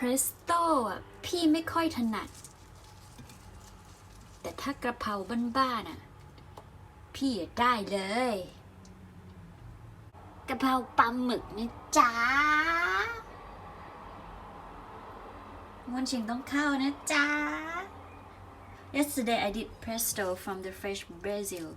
เพรสโต้อะพี่ไม่ค่อยถนัด แต่ถ้ากระเพราบ้านๆอะ พี่ได้เลย กระเพราปลาหมึกนะจ๊ะมวนเชียงต้องเข้านะจ๊ะ Yesterday I did pesto from the fresh basil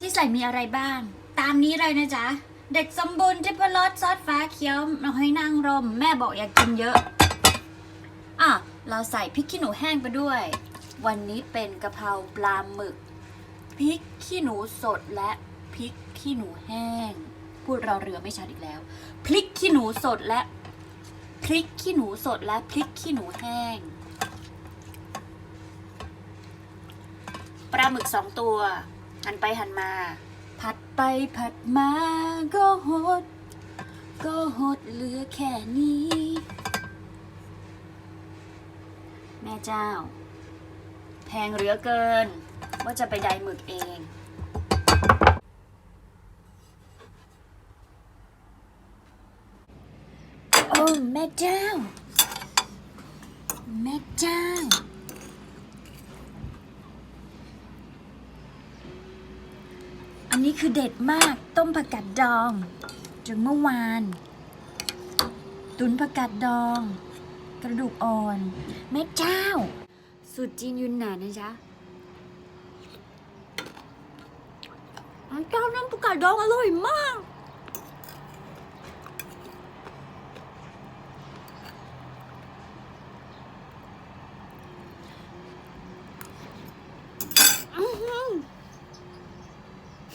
ที่ใส่มีอะไรบ้าง ตามนี้เลยนะจ๊ะ เด็กสมบูรณ์ทิพรสซอสฟ้าเขียวหอยนางรม แม่บอกอยากกินเยอะ อะ เราใส่พริกขี้หนูแห้งไปด้วย วันนี้เป็นกะเพราปลาหมึกพริกขี้หนูสดและพริกขี้หนูแห้ง พูดเรอเรือไม่ชัดอีกแล้วพริกขี้หนูสดและพริกขี้หนูสดและพริกขี้หนูแห้งปลาหมึกสองตัว หันไปหันมา ไปผัดมาก็หด ก็หดเหลือแค่นี้ แม่เจ้า แพงเหลือเกิน ว่าจะไปไดหมึกเองโอ้แม่เจ้า แม่เจ้า อันนี้คือเด็ดมากต้มผักกาดดองจนเมื่อวาน ตุนผักกาดดอง กระดูกอ่อนแม่เจ้า สูตรจีนยุนนานนะจ๊ะแม่เจ้าน้ำผักกาดดองอร่อยมาก